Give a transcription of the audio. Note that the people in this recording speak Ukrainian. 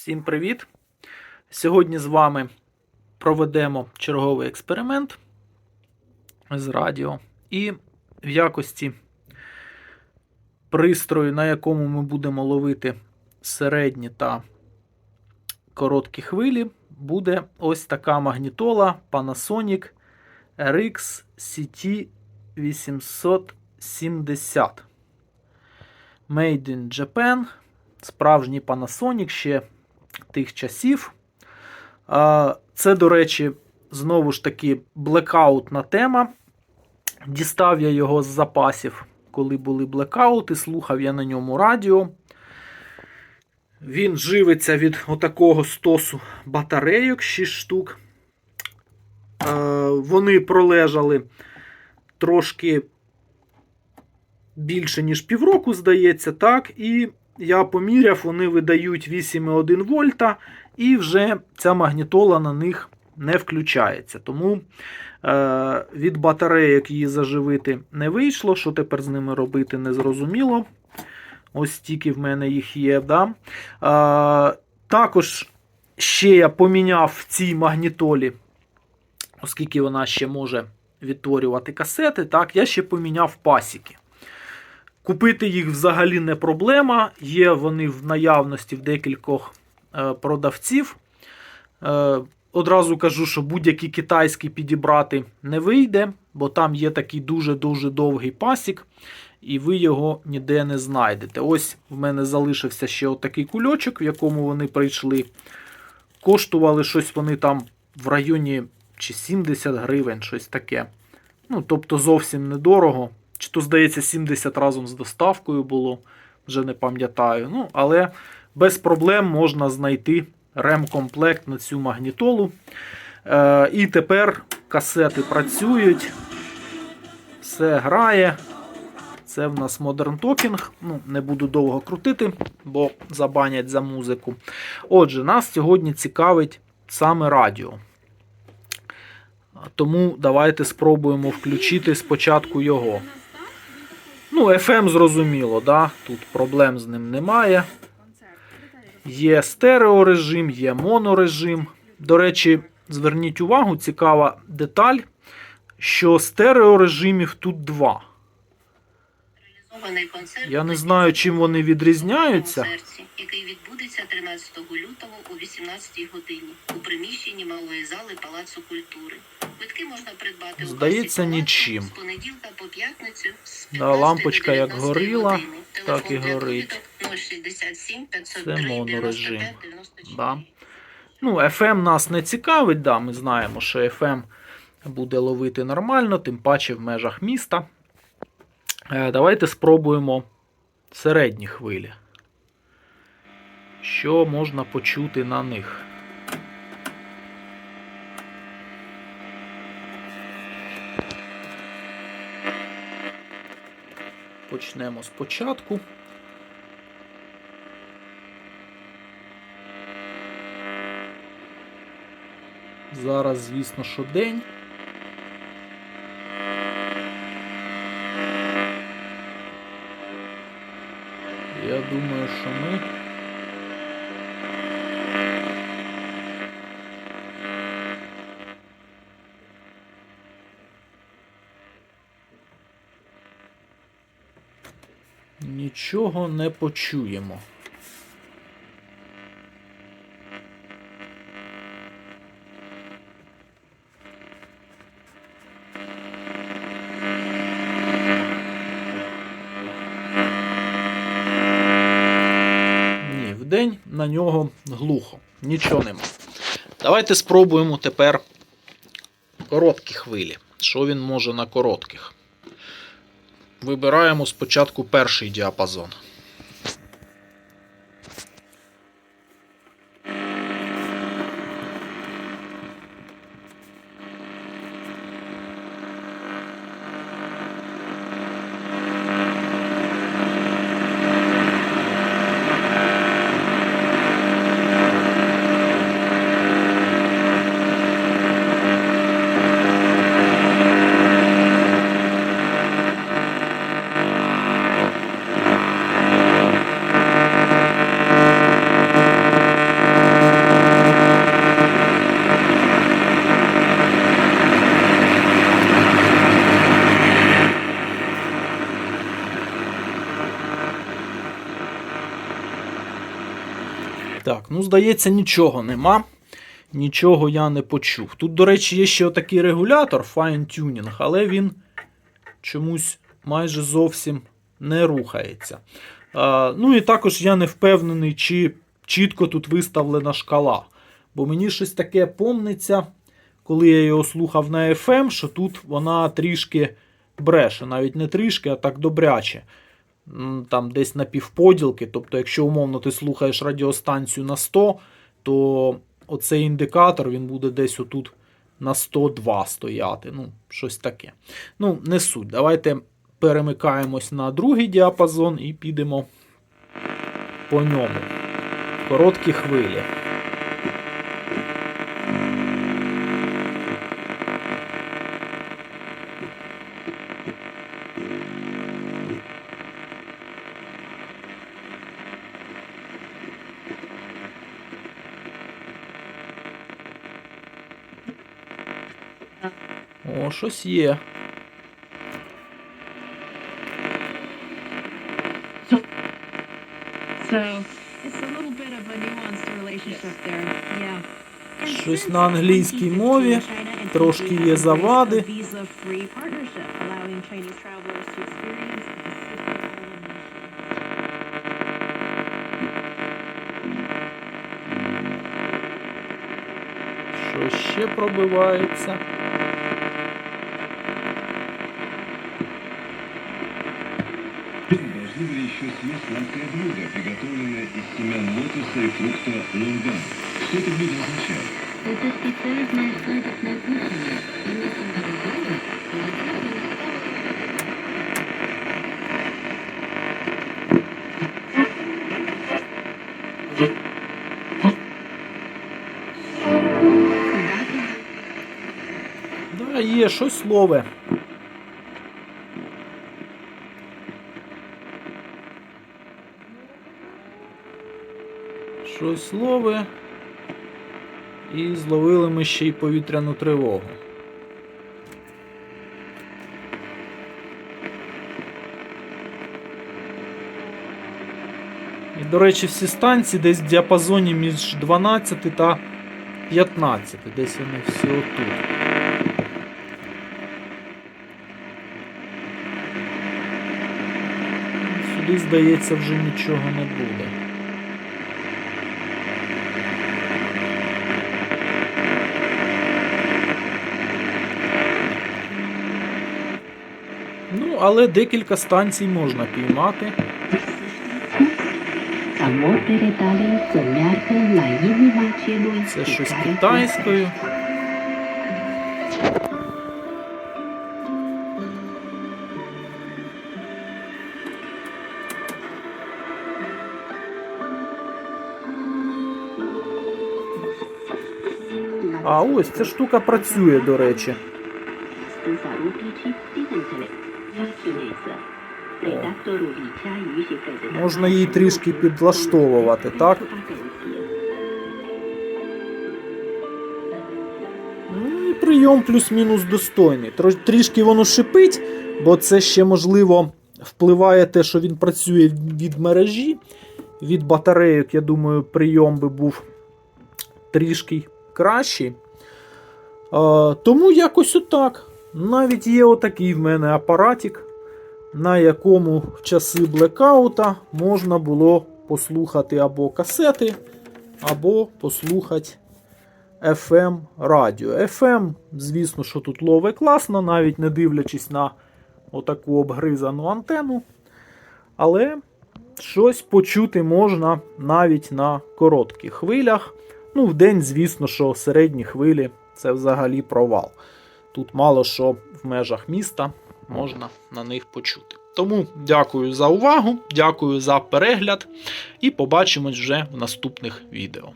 Всім привіт! Сьогодні з вами проведемо черговий експеримент з радіо. І в якості пристрою, на якому ми будемо ловити середні та короткі хвилі, буде ось така магнітола Panasonic RX CT 870. Made in Japan. Справжній Panasonic ще тих часів. Це, до речі, знову ж таки блекаутна тема. Дістав я його з запасів, коли були блекаути, слухав я на ньому радіо. Він живиться від отакого стосу батарейок 6 штук. Вони пролежали трошки більше, ніж півроку, здається, так. І я поміряв, вони видають 8,1 вольта, і вже ця магнітола на них не включається. Тому е, від батарейок її заживити не вийшло. Що тепер з ними робити, не зрозуміло. Ось тільки в мене їх є. Да? Е, також ще я поміняв цій магнітолі, оскільки вона ще може відтворювати касети, так, я ще поміняв пасіки. Купити їх взагалі не проблема. Є вони в наявності в декількох е, продавців. Е, одразу кажу, що будь-який китайський підібрати не вийде, бо там є такий дуже-дуже довгий пасік, і ви його ніде не знайдете. Ось в мене залишився ще отакий кульочок, в якому вони прийшли. Коштували щось вони там в районі чи 70 гривень, щось таке. Ну, тобто зовсім недорого. Чи то, здається, 70 разом з доставкою було, вже не пам'ятаю. Ну, але без проблем можна знайти ремкомплект на цю магнітолу. Е, І тепер касети працюють. Все грає. Це в нас Modern Talking. Ну, Не буду довго крутити, бо забанять за музику. Отже, нас сьогодні цікавить саме радіо. Тому давайте спробуємо включити спочатку його. Ну, FM зрозуміло, да? тут проблем з ним немає. Є стереорежим, є монорежим. До речі, зверніть увагу, цікава деталь, що стереорежимів тут два. Я не знаю, чим вони відрізняються. Концерті, який відбудеться 13 лютого о 18 годині у приміщенні малої зали Палацу культури. Квитки можна придбати Здається, у касі нічим. з понеділка по п'ятницю з Да, лампочка до як 19 горіла, години. так і Телефон для горить. довідок 067 Це монорежим. 95 94. Да. Ну, FM нас не цікавить, да, ми знаємо, що FM буде ловити нормально, тим паче в межах міста. Е, Давайте спробуємо середні хвилі. Що можна почути на них? Почнемо спочатку. Зараз, звісно, що день. Я думаю, що ми. Нічого не почуємо. На нього глухо, нічого нема. Давайте спробуємо тепер короткі хвилі. Що він може на коротких? Вибираємо спочатку перший діапазон. Так, ну здається, нічого нема. Нічого я не почув. Тут, до речі, є ще отакий регулятор Fine Tuning, але він чомусь майже зовсім не рухається. А, ну і також я не впевнений, чи чітко тут виставлена шкала. Бо мені щось таке помниться, коли я його слухав на FM, що тут вона трішки бреше, навіть не трішки, а так добряче. Там десь на півподілки. Тобто, якщо умовно ти слухаєш радіостанцію на 100, то оцей індикатор він буде десь отут на 102 стояти. Ну, щось таке. Ну, не суть. Давайте перемикаємось на другий діапазон і підемо по ньому. Короткі хвилі. Yeah. And Щось на англійській 2015 мові, трошки є завади. embraced a visa-free Были еще съесть сладкое блюдо, приготовленное из семян лотоса и фрукта лонган. Что это блюдо означает? Это специальное сладостное полагается Да, є щось лове. Щось лове. І зловили ми ще й повітряну тривогу. І, до речі, всі станції десь в діапазоні між 12 та 15. Десь вони всі отут. Сюди, здається, вже нічого не буде. Ну, але декілька станцій можна піймати. Це щось китайською. А ось ця штука працює, до речі. Можна її трішки підлаштовувати, так? Ну і прийом плюс-мінус достойний. Трішки воно шипить, бо це ще можливо впливає те, що він працює від мережі. Від батарейок, я думаю, прийом би був трішки кращий. Тому якось отак. Навіть є отакий в мене апаратик, на якому в часи блекаута можна було послухати або касети, або послухати FM радіо. FM, звісно, що тут лове класно, навіть не дивлячись на отаку обгризану антенну. Але щось почути можна навіть на коротких хвилях. Ну, в день, звісно, що середні хвилі це взагалі провал. Тут мало що в межах міста можна на них почути. Тому дякую за увагу, дякую за перегляд і побачимось вже в наступних відео.